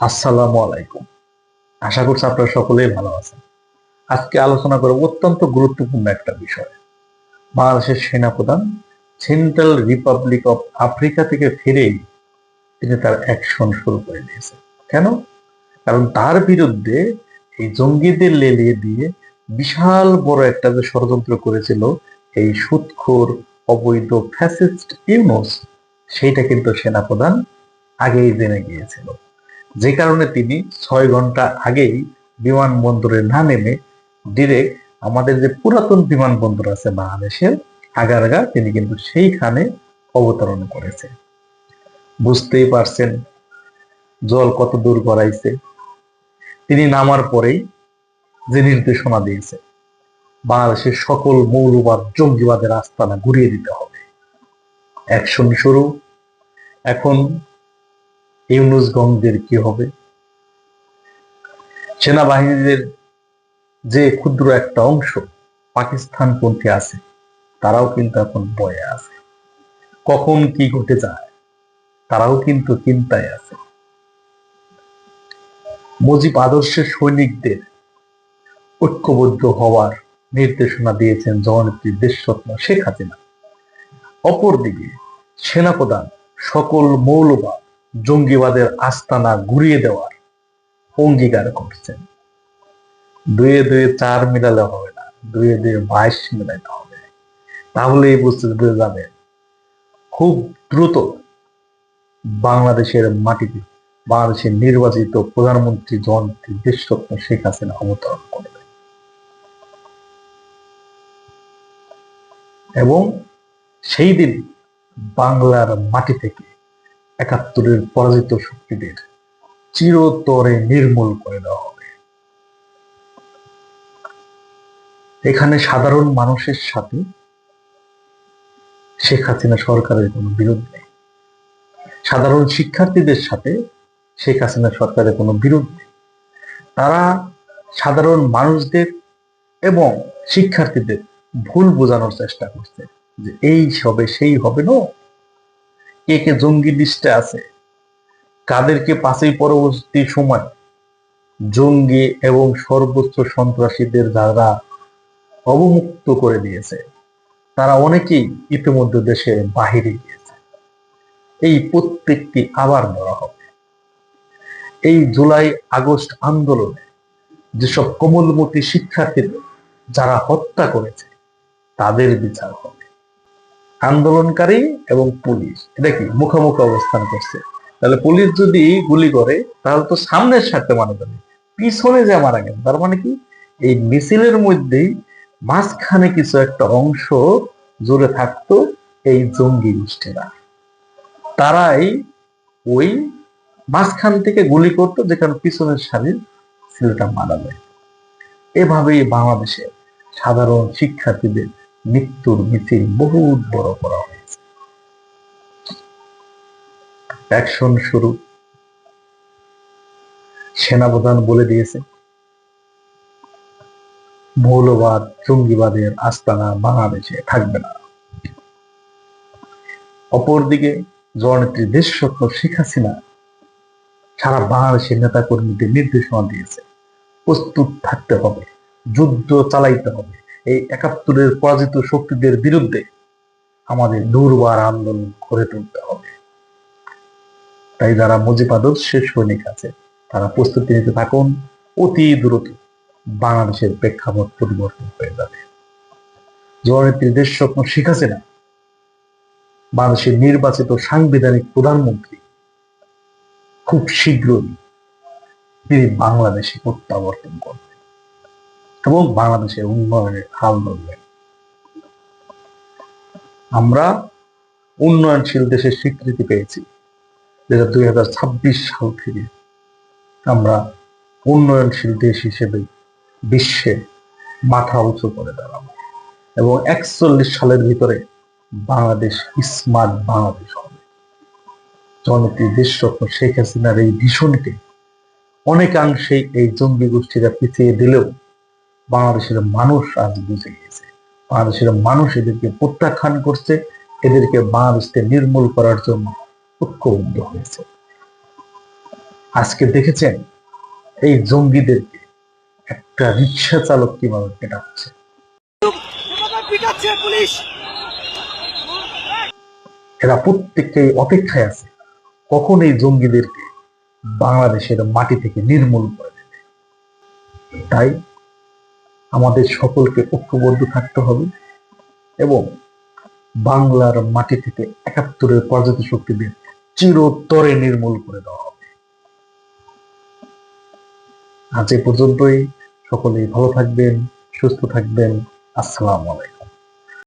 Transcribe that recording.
আসসালামু আলাইকুম। আশা করছি আপনারা সকলেই ভালো আছেন। আজকে আলোচনা করব অত্যন্ত গুরুত্বপূর্ণ একটা বিষয়। বাংলাদেশের সেনাপ্রধান সেন্ট্রাল রিপাবলিক অফ আফ্রিকা থেকে ফিরেই তিনি তার অ্যাকশন শুরু করে দিয়েছেন। কেন? কারণ তার বিরুদ্ধে এই জঙ্গিদের লেলিয়ে দিয়ে বিশাল বড় একটা যে ষড়যন্ত্র করেছিল এই সুৎখোর অবৈধ ফ্যাসিস্ট ইউনুস, সেইটা কিন্তু সেনাপ্রধান আগেই জেনে গিয়েছিল। যে কারণে তিনি ছয় ঘণ্টা আগেই বিমানবন্দরে না নেমে ডিরেক্ট আমাদের যে পুরাতন বিমানবন্দর আছে বাংলাদেশের আগারগা, তিনি কিন্তু সেইখানে অবতরণ করেছে। বুঝতেই পারছেন জল কত দূর গড়াইছে। তিনি নামার পরেই যে নির্দেশনা দিয়েছে, বাংলাদেশের সকল মৌলবাদ, জঙ্গিবাদের আস্তানা ঘুরিয়ে দিতে হবে। অ্যাকশন শুরু। এখন ইউনুস গঙ্গদের কি হবে? সেনাবাহিনীদের যে ক্ষুদ্র একটা অংশ পাকিস্তান পাকিস্তানপন্থী আছে, তারাও কিন্তু এখন বয়ে আছে। কখন কি ঘটে যায়, তারাও কিন্তু চিন্তায় আছে। মুজিব আদর্শের সৈনিকদের ঐক্যবদ্ধ হওয়ার নির্দেশনা দিয়েছেন জননেত্রী দেশরত্ন শেখ হাসিনা। অপরদিকে সেনাপ্রধান সকল মৌলবাদ জঙ্গিবাদের আস্তানা ঘুরিয়ে দেওয়ার অঙ্গীকার করছেন। দুয়ে দুয়ে চার মিলালে হবে না, দুয়ে দুয়ে বাইশ মিলাইতে হবে। তাহলেই বুঝতে বুঝে যাবেন খুব দ্রুত বাংলাদেশের মাটিতে বাংলাদেশের নির্বাচিত প্রধানমন্ত্রী জননেত্রী দেশরত্ন শেখ হাসিনা অবতরণ করবে এবং সেই দিন বাংলার মাটি থেকে একাত্তরের পরাজিত শক্তিদের চিরতরে নির্মূল করে দেওয়া হবে। এখানে সাধারণ মানুষের সাথে শেখ হাসিনা সরকারের কোনো বিরোধ নেই। সাধারণ শিক্ষার্থীদের সাথে শেখ হাসিনা সরকারের কোনো বিরোধ নেই। তারা সাধারণ মানুষদের এবং শিক্ষার্থীদের ভুল বোঝানোর চেষ্টা করছে যে এই হবে, সেই হবে, না। কে কে জঙ্গি লিস্টে আছে? কাদেরকে পাঁচই পরবর্তী সময় জঙ্গি এবং সর্বোচ্চ সন্ত্রাসীদের যারা অবমুক্ত করে দিয়েছে? তারা অনেকেই ইতিমধ্যে দেশে বাহিরে গিয়েছে। এই প্রত্যেকটি আবার ধরা হবে। এই জুলাই আগস্ট আন্দোলনে যেসব কোমলমতি শিক্ষার্থীদের যারা হত্যা করেছে, তাদের বিচার হবে। আন্দোলনকারী এবং পুলিশ। এটা কি? মুখোমুখি অবস্থান করছে। তাহলে পুলিশ যদি গুলি করে, তাহলে তো সামনের সাথে মারা যাবে। পিছনে যে মারা গেল, তার মানে কি? এই মিছিলের মধ্যেই মাঝখানে কিছু একটা অংশ জুড়ে থাকতো এই জঙ্গি গোষ্ঠীরা। তারাই ওই মাঝখান থেকে গুলি করতো, যেখানে পিছনের সারির ছেলেটা মারা যায়। এভাবেই বাংলাদেশে সাধারণ শিক্ষার্থীদের মৃত্যুর মিছিল বহুত বড় করা অ্যাকশন শুরু। সেনাপ্রধান বলে দিয়েছে, মৌলবাদ, জঙ্গিবাদের আস্তানা বাংলাদেশে থাকবে না। অপরদিকে জননেত্রী দেশরত্ন শেখ হাসিনা সারা বাংলাদেশের নেতা কর্মীদের নির্দেশনা দিয়েছে, প্রস্তুত থাকতে হবে, যুদ্ধ চালাইতে হবে। এই একাত্তরের পরাজিত শক্তিদের বিরুদ্ধে আমাদের দুর্বার আন্দোলন করে তুলতে হবে। তাই যারা মুজিব আদর্শের সৈনিক আছে, তারা প্রস্তুতি নিতে থাকুন। অতি দ্রুত বাংলাদেশের প্রেক্ষাপট পরিবর্তন হয়ে যাবে। জননেত্রী দেশ স্বপ্ন শেখ হাসিনা, বাংলাদেশের নির্বাচিত সাংবিধানিক প্রধানমন্ত্রী, খুব শীঘ্রই তিনি বাংলাদেশে প্রত্যাবর্তন করবেন। এবং বাংলাদেশের উন্নয়নের হাল ধরবেন আমরা উন্নয়নশীল দেশের স্বীকৃতি পেয়েছি। দুই হাজার ছাব্বিশ সাল থেকে আমরা উন্নয়নশীল দেশ হিসেবে বিশ্বে মাথা উঁচু করে দাঁড়াবো। এবং একচল্লিশ সালের ভিতরে বাংলাদেশ স্মার্ট বাংলাদেশ হবে। জননেত্রী দেশরত্ন শেখ হাসিনার এই ভীষণকে অনেকাংশেই এই জঙ্গি গোষ্ঠীরা পিছিয়ে দিলেও বাংলাদেশের মানুষ আজ বুঝে গিয়েছে বাংলাদেশের মানুষ এদেরকে প্রত্যাখ্যান করছে এদেরকে বাংলাদেশকে নির্মূল করার জন্য ঐক্যবদ্ধ হয়েছে। আজকে দেখেছেন এই জঙ্গিদেরকে একটা রিক্সা চালক কীভাবে পেটাচ্ছে? এরা প্রত্যেককেই অপেক্ষায় আছে কখন এই জঙ্গিদেরকে বাংলাদেশের মাটি থেকে নির্মূল করে দেবে? তাই আমাদের সকলকে ঐক্যবদ্ধ থাকতে হবে এবং বাংলার মাটি থেকে একাত্তরের পর্যাপ্ত শক্তিদের চিরতরে নির্মূল করে দেওয়া হবে। আজ এ পর্যন্তই। সকলেই ভালো থাকবেন, সুস্থ থাকবেন। আসসালাম আলাইকুম।